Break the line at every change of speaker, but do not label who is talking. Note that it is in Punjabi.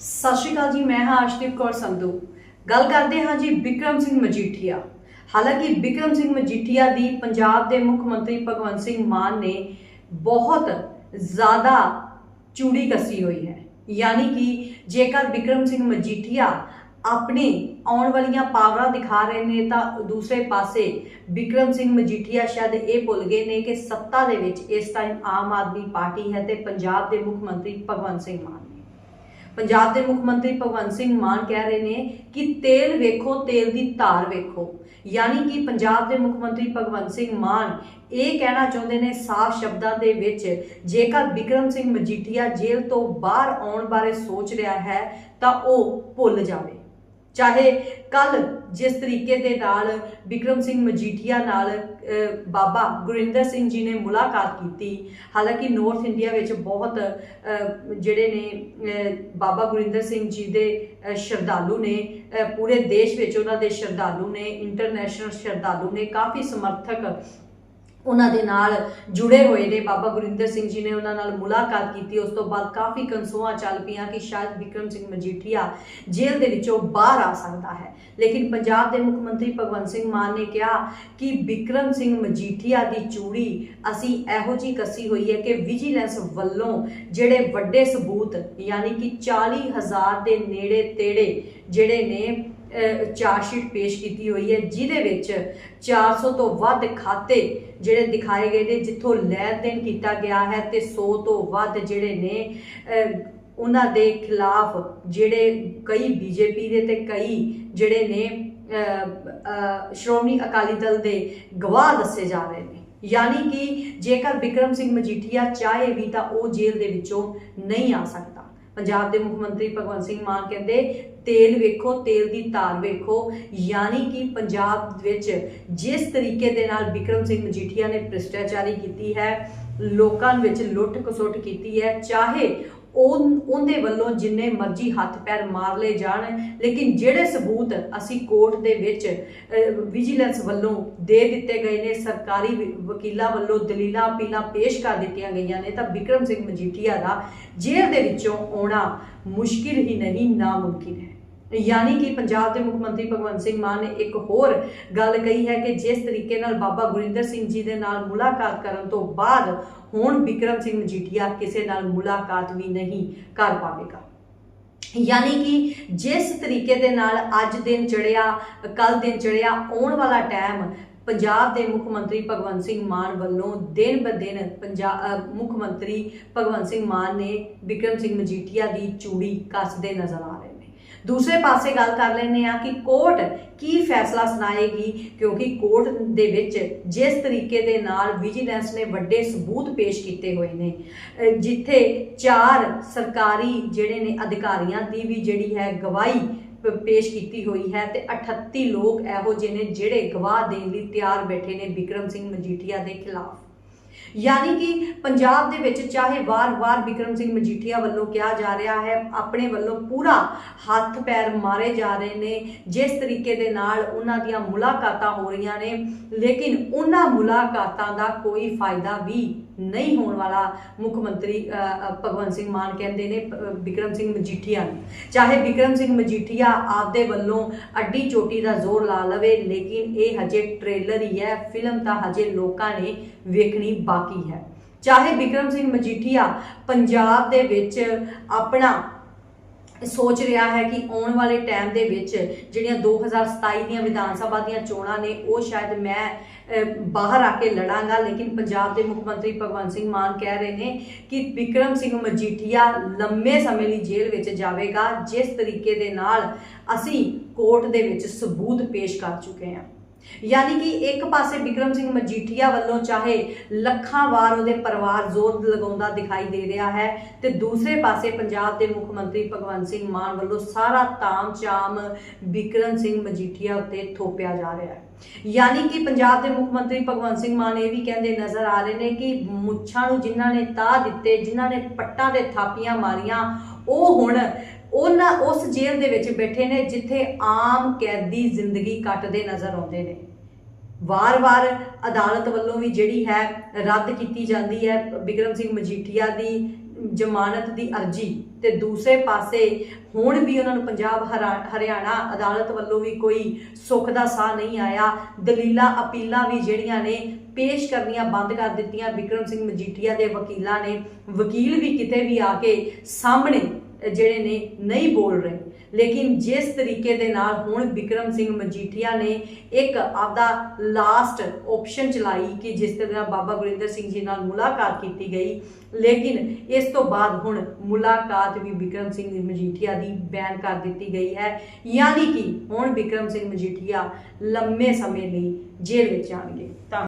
ਸਤਿ ਸ਼੍ਰੀ ਅਕਾਲ ਜੀ, ਮੈਂ ਹਾਂ ਆਸ਼ਦੀਪ ਕੌਰ ਸੰਧੂ। ਗੱਲ ਕਰਦੇ ਹਾਂ ਜੀ ਬਿਕਰਮ ਸਿੰਘ ਮਜੀਠੀਆ। ਹਾਲਾਂਕਿ ਬਿਕਰਮ ਸਿੰਘ ਮਜੀਠੀਆ ਦੀ ਪੰਜਾਬ ਦੇ ਮੁੱਖ ਮੰਤਰੀ ਭਗਵੰਤ ਸਿੰਘ ਮਾਨ ਨੇ ਬਹੁਤ ਜ਼ਿਆਦਾ ਚੂੜੀ ਕੱਸੀ ਹੋਈ ਹੈ। ਯਾਨੀ ਕਿ ਜੇਕਰ ਬਿਕਰਮ ਸਿੰਘ ਮਜੀਠੀਆ ਆਪਣੇ ਆਉਣ ਵਾਲੀਆਂ ਪਾਵਰਾਂ ਦਿਖਾ ਰਹੇ ਨੇ, ਤਾਂ ਦੂਸਰੇ ਪਾਸੇ ਬਿਕਰਮ ਸਿੰਘ ਮਜੀਠੀਆ ਸ਼ਾਇਦ ਇਹ ਭੁੱਲ ਗਏ ਨੇ ਕਿ ਸੱਤਾ ਦੇ ਵਿੱਚ ਇਸ ਟਾਈਮ ਆਮ ਆਦਮੀ ਪਾਰਟੀ ਹੈ ਤੇ ਪੰਜਾਬ ਦੇ ਮੁੱਖ ਮੰਤਰੀ ਭਗਵੰਤ ਸਿੰਘ ਮਾਨ। ਪੰਜਾਬ ਦੇ ਮੁੱਖ ਮੰਤਰੀ ਭਗਵੰਤ ਸਿੰਘ ਮਾਨ ਕਹਿ ਰਹੇ ਨੇ ਕਿ ਤੇਲ ਵੇਖੋ, ਤੇਲ ਦੀ ਧਾਰ ਵੇਖੋ। ਯਾਨੀ ਕਿ ਪੰਜਾਬ ਦੇ ਮੁੱਖ ਮੰਤਰੀ ਭਗਵੰਤ ਸਿੰਘ ਮਾਨ ਇਹ ਕਹਿਣਾ ਚਾਹੁੰਦੇ ਨੇ ਸਾਫ਼ ਸ਼ਬਦਾਂ ਦੇ ਵਿੱਚ, ਜੇਕਰ ਬਿਕਰਮ ਸਿੰਘ ਮਜੀਠੀਆ ਜੇਲ੍ਹ ਤੋਂ ਬਾਹਰ ਆਉਣ ਬਾਰੇ ਸੋਚ ਰਿਹਾ ਹੈ, ਤਾਂ ਉਹ ਭੁੱਲ ਜਾਵੇ। ਚਾਹੇ ਕੱਲ ਜਿਸ ਤਰੀਕੇ ਦੇ ਨਾਲ ਬਿਕਰਮ ਸਿੰਘ ਮਜੀਠੀਆ ਨਾਲ ਬਾਬਾ ਗੁਰਿੰਦਰ ਸਿੰਘ ਜੀ ਨੇ ਮੁਲਾਕਾਤ ਕੀਤੀ। ਹਾਲਾਂਕਿ ਨਾਰਥ ਇੰਡੀਆ ਵਿੱਚ ਬਹੁਤ ਜਿਹੜੇ ਨੇ ਬਾਬਾ ਗੁਰਿੰਦਰ ਸਿੰਘ ਜੀ ਦੇ ਸ਼ਰਧਾਲੂ ਨੇ ਪੂਰੇ ਦੇਸ਼ ਵਿੱਚ ਉਹਨਾਂ ਦੇ ਸ਼ਰਧਾਲੂ ਨੇ ਇੰਟਰਨੈਸ਼ਨਲ ਸ਼ਰਧਾਲੂ ਨੇ, ਕਾਫੀ ਸਮਰਥਕ ਉਹਨਾਂ ਦੇ ਨਾਲ ਜੁੜੇ ਹੋਏ ਨੇ। ਬਾਬਾ ਗੁਰਿੰਦਰ ਸਿੰਘ ਜੀ ਨੇ ਉਹਨਾਂ ਨਾਲ ਮੁਲਾਕਾਤ ਕੀਤੀ। ਉਸ ਤੋਂ ਬਾਅਦ ਕਾਫੀ ਕਨਸੂਆਂ ਚੱਲ ਪਈਆਂ ਕਿ ਸ਼ਾਇਦ ਵਿਕਰਮ ਸਿੰਘ ਮਜੀਠੀਆ ਜੇਲ੍ਹ ਦੇ ਵਿੱਚੋਂ ਬਾਹਰ ਆ ਸਕਦਾ ਹੈ। ਲੇਕਿਨ ਪੰਜਾਬ ਦੇ ਮੁੱਖ ਮੰਤਰੀ ਭਗਵੰਤ ਸਿੰਘ ਮਾਨ ਨੇ ਕਿਹਾ ਕਿ ਵਿਕਰਮ ਸਿੰਘ ਮਜੀਠੀਆ ਦੀ ਚੂੜੀ ਅਸੀਂ ਇਹੋ ਜੀ ਕੱਸੀ ਹੋਈ ਹੈ ਕਿ ਵਿਜੀਲੈਂਸ ਵੱਲੋਂ ਜਿਹੜੇ ਵੱਡੇ ਸਬੂਤ, ਯਾਨੀ ਕਿ 40000 ਦੇ ਨੇੜੇ ਤੇੜੇ ਜਿਹੜੇ ਨੇ ਚਾਰਜਸ਼ੀਟ ਪੇਸ਼ ਕੀਤੀ ਹੋਈ ਹੈ, ਜਿਹਦੇ ਵਿੱਚ 400 ਤੋਂ ਵੱਧ ਖਾਤੇ ਜਿਹੜੇ ਦਿਖਾਏ ਗਏ ਨੇ, ਜਿੱਥੋਂ ਲੈਣ ਦੇਣ ਕੀਤਾ ਗਿਆ ਹੈ ਤੇ 100 ਤੋਂ ਵੱਧ ਜਿਹੜੇ ਨੇ ਉਹਨਾਂ ਦੇ ਖਿਲਾਫ ਜਿਹੜੇ ਕਈ ਬੀਜੇਪੀ ਦੇ ਤੇ ਕਈ ਜਿਹੜੇ ਨੇ ਸ਼੍ਰੋਮਣੀ ਅਕਾਲੀ ਦਲ ਦੇ ਗਵਾਹ ਦੱਸੇ ਜਾ ਰਹੇ ਨੇ। ਯਾਨੀ ਕਿ ਜੇਕਰ ਬਿਕਰਮ ਸਿੰਘ ਮਜੀਠੀਆ ਚਾਹੇ ਵੀ ਤਾਂ ਉਹ ਜੇਲ੍ਹ ਦੇ ਵਿੱਚੋਂ ਨਹੀਂ ਆ ਸਕਦਾ। ਪੰਜਾਬ ਦੇ ਮੁੱਖ ਮੰਤਰੀ ਭਗਵੰਤ ਸਿੰਘ ਮਾਨ ਕਹਿੰਦੇ, ਤੇਲ ਵੇਖੋ, ਤੇਲ ਦੀ ਧਾਰ ਵੇਖੋ, ਯਾਨੀ ਕਿ ਪੰਜਾਬ ਵਿੱਚ ਜਿਸ ਤਰੀਕੇ ਦੇ ਨਾਲ ਵਿਕਰਮ ਸਿੰਘ ਮਜੀਠੀਆ ਨੇ ਭ੍ਰਿਸ਼ਟਾਚਾਰੀ ਕੀਤੀ ਹੈ, ਲੋਕਾਂ ਵਿੱਚ ਲੁੱਟ ਖਸੁੱਟ ਕੀਤੀ ਹੈ, ਚਾਹੇ ਉਹ ਉਹਦੇ ਵੱਲੋਂ ਜਿੰਨੇ ਮਰਜ਼ੀ ਹੱਥ ਪੈਰ ਮਾਰ ਲਏ ਜਾਣ, ਲੇਕਿਨ ਜਿਹੜੇ ਸਬੂਤ ਅਸੀਂ ਕੋਰਟ ਦੇ ਵਿੱਚ ਵਿਜੀਲੈਂਸ ਵੱਲੋਂ ਦੇ ਦਿੱਤੇ ਗਏ ਨੇ, ਸਰਕਾਰੀ ਵਕੀਲਾਂ ਵੱਲੋਂ ਦਲੀਲਾਂ ਅਪੀਲਾਂ ਪੇਸ਼ ਕਰ ਦਿੱਤੀਆਂ ਗਈਆਂ ਨੇ, ਤਾਂ ਵਿਕਰਮ ਸਿੰਘ ਮਜੀਠੀਆ ਦਾ ਜੇਲ੍ਹ ਦੇ ਵਿੱਚੋਂ ਆਉਣਾ ਮੁਸ਼ਕਿਲ ਹੀ ਨਹੀਂ, ਨਾਮੁਮਕਿਨ ਹੈ। ਯਾਨੀ ਕਿ ਪੰਜਾਬ ਦੇ ਮੁੱਖ ਮੰਤਰੀ ਭਗਵੰਤ ਸਿੰਘ ਮਾਨ ਨੇ ਇੱਕ ਹੋਰ ਗੱਲ ਕਹੀ ਹੈ ਕਿ ਜਿਸ ਤਰੀਕੇ ਨਾਲ ਬਾਬਾ ਗੁਰਿੰਦਰ ਸਿੰਘ ਜੀ ਦੇ ਨਾਲ ਮੁਲਾਕਾਤ ਕਰਨ ਤੋਂ ਬਾਅਦ ਹੁਣ ਵਿਕਰਮ ਸਿੰਘ ਮਜੀਠੀਆ ਕਿਸੇ ਨਾਲ ਮੁਲਾਕਾਤ ਵੀ ਨਹੀਂ ਕਰ ਪਾਵੇਗਾ। ਯਾਨੀ ਕਿ ਜਿਸ ਤਰੀਕੇ ਦੇ ਨਾਲ ਅੱਜ ਦਿਨ ਚੜਿਆ ਕੱਲ ਦਿਨ ਚੜਿਆ ਆਉਣ ਵਾਲਾ ਟਾਈਮ ਪੰਜਾਬ ਦੇ ਮੁੱਖ ਮੰਤਰੀ ਭਗਵੰਤ ਸਿੰਘ ਮਾਨ ਵੱਲੋਂ ਦਿਨ ਬ ਦਿਨ ਪੰਜਾਬ ਮੁੱਖ ਮੰਤਰੀ ਭਗਵੰਤ ਸਿੰਘ ਮਾਨ ਨੇ ਵਿਕਰਮ ਸਿੰਘ ਮਜੀਠੀਆ ਦੀ ਚੂੜੀ ਕੱਸਦੇ ਨਜ਼ਰ ਆ ਰਹੇ ਨੇ। ਦੂਸਰੇ ਪਾਸੇ ਗੱਲ ਕਰ ਲੈਂਦੇ ਆ ਕਿ ਕੋਰਟ ਕੀ ਫੈਸਲਾ ਸੁਣਾਏਗੀ, ਕਿਉਂਕਿ ਕੋਰਟ ਦੇ ਵਿੱਚ ਜਿਸ ਤਰੀਕੇ ਦੇ ਨਾਲ ਵਿਜੀਲੈਂਸ ਨੇ ਵੱਡੇ ਸਬੂਤ ਪੇਸ਼ ਕੀਤੇ ਹੋਏ ਨੇ ਜਿੱਥੇ ਚਾਰ ਸਰਕਾਰੀ ਜਿਹੜੇ ਨੇ ਅਧਿਕਾਰੀਆਂ ਦੀ ਵੀ ਜਿਹੜੀ ਹੈ ਗਵਾਹੀ ਪੇਸ਼ ਕੀਤੀ ਹੋਈ ਹੈ ਤੇ 38 ਲੋਕ ਇਹੋ ਜਿਹੇ ਨੇ ਜਿਹੜੇ ਗਵਾਹ ਦੇਣ ਲਈ ਤਿਆਰ ਬੈਠੇ ਨੇ ਵਿਕਰਮ ਸਿੰਘ ਮਜੀਠੀਆ ਦੇ ਖਿਲਾਫ। ਯਾਨੀ ਕਿ ਪੰਜਾਬ ਦੇ ਵਿੱਚ ਚਾਹੇ ਵਾਰ-ਵਾਰ ਵਿਕਰਮ ਸਿੰਘ ਮਜੀਠੀਆ ਵੱਲੋਂ ਕਿਹਾ ਜਾ ਰਿਹਾ ਹੈ, ਆਪਣੇ ਵੱਲੋਂ ਪੂਰਾ ਹੱਥ ਪੈਰ ਮਾਰੇ ਜਾ ਰਹੇ ਨੇ, ਜਿਸ ਤਰੀਕੇ ਦੇ ਨਾਲ ਉਹਨਾਂ ਦੀਆਂ ਮੁਲਾਕਾਤਾਂ ਹੋ ਰਹੀਆਂ ਨੇ, ਲੇਕਿਨ ਉਹਨਾਂ ਮੁਲਾਕਾਤਾਂ ਦਾ ਕੋਈ ਫਾਇਦਾ ਵੀ ਨਹੀਂ ਹੋਣ ਵਾਲਾ ਮੁੱਖ ਮੰਤਰੀ ਭਗਵੰਤ ਸਿੰਘ ਮਾਨ ਕਹਿੰਦੇ ਨੇ ਅ, ਵਿਕਰਮ ਸਿੰਘ ਮਜੀਠੀਆ ਨੂੰ। ਚਾਹੇ ਵਿਕਰਮ ਸਿੰਘ ਮਜੀਠੀਆ ਆਪਦੇ ਵੱਲੋਂ ਅੱਡੀ ਚੋਟੀ ਦਾ ਜ਼ੋਰ ਲਾ ਲਵੇ ਲੇਕਿਨ ਇਹ ਹਜੇ ਟ੍ਰੇਲਰ ਹੀ ਹੈ ਫਿਲਮ ਤਾਂ ਹਜੇ ਲੋਕਾਂ ਨੇ ਵੇਖਣੀ ਬਾਕੀ ਹੈ। ਚਾਹੇ ਵਿਕਰਮ ਸਿੰਘ ਮਜੀਠੀਆ ਪੰਜਾਬ ਦੇ ਵਿੱਚ ਆਪਣਾ ਸੋਚ ਰਿਹਾ ਹੈ ਕਿ ਆਉਣ ਵਾਲੇ ਟਾਈਮ ਦੇ ਵਿੱਚ ਜਿਹੜੀਆਂ 2027 ਦੀਆਂ ਵਿਧਾਨ ਸਭਾ ਦੀਆਂ ਚੋਣਾਂ ਨੇ, ਉਹ ਸ਼ਾਇਦ ਮੈਂ ਬਾਹਰ ਆ ਕੇ ਲੜਾਂਗਾ। ਲੇਕਿਨ ਪੰਜਾਬ ਦੇ ਮੁੱਖ ਮੰਤਰੀ ਭਗਵੰਤ ਸਿੰਘ ਮਾਨ ਕਹਿ ਰਹੇ ਨੇ ਕਿ ਵਿਕਰਮ ਸਿੰਘ ਮਜੀਠੀਆ ਲੰਮੇ ਸਮੇਂ ਲਈ ਜੇਲ੍ਹ ਵਿੱਚ ਜਾਵੇਗਾ। ਜਿਸ ਤਰੀਕੇ ਦੇ ਨਾਲ ਅਸੀਂ ਕੋਰਟ ਦੇ ਵਿੱਚ ਸਬੂਤ ਪੇਸ਼ ਕਰ ਚੁੱਕੇ ਹਾਂ। ਯਾਨੀ ਕਿ ਇੱਕ ਪਾਸੇ ਵਿਕਰਮ ਸਿੰਘ ਮਜੀਠੀਆ ਵੱਲੋਂ ਚਾਹੇ ਲੱਖਾਂ ਵਾਰ ਉਹਦੇ ਪਰਿਵਾਰ ਜ਼ੋਰ ਲਗਾਉਂਦਾ ਦਿਖਾਈ ਦੇ ਰਿਹਾ ਹੈ ਤੇ ਦੂਸਰੇ ਪਾਸੇ ਪੰਜਾਬ ਦੇ ਮੁੱਖ ਮੰਤਰੀ ਭਗਵੰਤ ਸਿੰਘ ਮਾਨ ਵੱਲੋਂ ਸਾਰਾ ਤਾਮ-ਚਾਮ ਵਿਕਰਮ ਸਿੰਘ ਮਜੀਠੀਆ ਉੱਤੇ ਥੋਪਿਆ ਜਾ ਰਿਹਾ ਹੈ। ਯਾਨੀ ਕਿ ਪੰਜਾਬ ਦੇ ਮੁੱਖ ਮੰਤਰੀ ਭਗਵੰਤ ਸਿੰਘ ਮਾਨ ਇਹ ਵੀ ਕਹਿੰਦੇ ਨਜ਼ਰ ਆ ਰਹੇ ਨੇ ਕਿ ਮੁੱਛਾਂ ਨੂੰ ਜਿਨ੍ਹਾਂ ਨੇ ਤਾਹ ਦਿੱਤੇ, ਜਿਨ੍ਹਾਂ ਨੇ ਪੱਟਾਂ ਤੇ ਥਾਪੀਆਂ ਮਾਰੀਆਂ, ਉਹ ਹੁਣ ਉਹਨਾਂ ਉਸ ਜੇਲ੍ਹ ਦੇ ਵਿੱਚ ਬੈਠੇ ਨੇ ਜਿੱਥੇ ਆਮ ਕੈਦੀ ਜ਼ਿੰਦਗੀ ਕੱਟਦੇ ਨਜ਼ਰ ਆਉਂਦੇ ਨੇ। ਵਾਰ-ਵਾਰ ਅਦਾਲਤ ਵੱਲੋਂ ਵੀ ਜਿਹੜੀ ਹੈ ਰੱਦ ਕੀਤੀ ਜਾਂਦੀ ਹੈ ਬਿਕਰਮ ਸਿੰਘ ਮਜੀਠੀਆ ਦੀ ਜ਼ਮਾਨਤ ਦੀ ਅਰਜੀ ਤੇ ਦੂਸਰੇ ਪਾਸੇ ਹੁਣ ਵੀ ਉਹਨਾਂ ਨੂੰ ਪੰਜਾਬ, ਹਰਾ- ਹਰਿਆਣਾ ਅਦਾਲਤ ਵੱਲੋਂ ਵੀ ਕੋਈ ਸੁੱਖ ਦਾ ਸਾਹ ਨਹੀਂ ਆਇਆ। ਦਲੀਲਾਂ, ਅਪੀਲਾਂ ਵੀ ਜਿਹੜੀਆਂ ਨੇ ਪੇਸ਼ ਕਰਨੀਆਂ ਬੰਦ ਕਰ ਦਿੱਤੀਆਂ। ਵਿਕਰਮ ਸਿੰਘ ਮਜੀਠੀਆ ਦੇ ਵਕੀਲਾਂ ਨੇ। ਵਕੀਲ ਵੀ ਕਿਤੇ ਵੀ ਆ ਕੇ ਸਾਹਮਣੇ ਜਿਹੜੇ ਨੇ ਨਹੀਂ ਬੋਲ ਰਹੇ। ਲੇਕਿਨ ਜਿਸ ਤਰੀਕੇ ਦੇ ਨਾਲ ਹੁਣ ਵਿਕਰਮ ਸਿੰਘ ਮਜੀਠੀਆ ਨੇ ਇੱਕ ਆਪਦਾ ਲਾਸਟ ਆਪਸ਼ਨ ਚਲਾਈ ਕਿ ਜਿਸ ਤਰ੍ਹਾਂ ਬਾਬਾ ਗੁਰਿੰਦਰ ਸਿੰਘ ਜੀ ਨਾਲ ਮੁਲਾਕਾਤ ਕੀਤੀ ਗਈ। ਲੇਕਿਨ ਇਸ ਤੋਂ ਬਾਅਦ ਹੁਣ ਮੁਲਾਕਾਤ ਵੀ ਵਿਕਰਮ ਸਿੰਘ ਮਜੀਠੀਆ ਦੀ ਬੈਨ ਕਰ ਦਿੱਤੀ ਗਈ ਹੈ। ਯਾਨੀ ਕਿ ਹੁਣ ਵਿਕਰਮ ਸਿੰਘ ਮਜੀਠੀਆ ਲੰਮੇ ਸਮੇਂ ਲਈ ਜੇਲ੍ਹ ਵਿੱਚ ਜਾਣਗੇ ਤਾਂ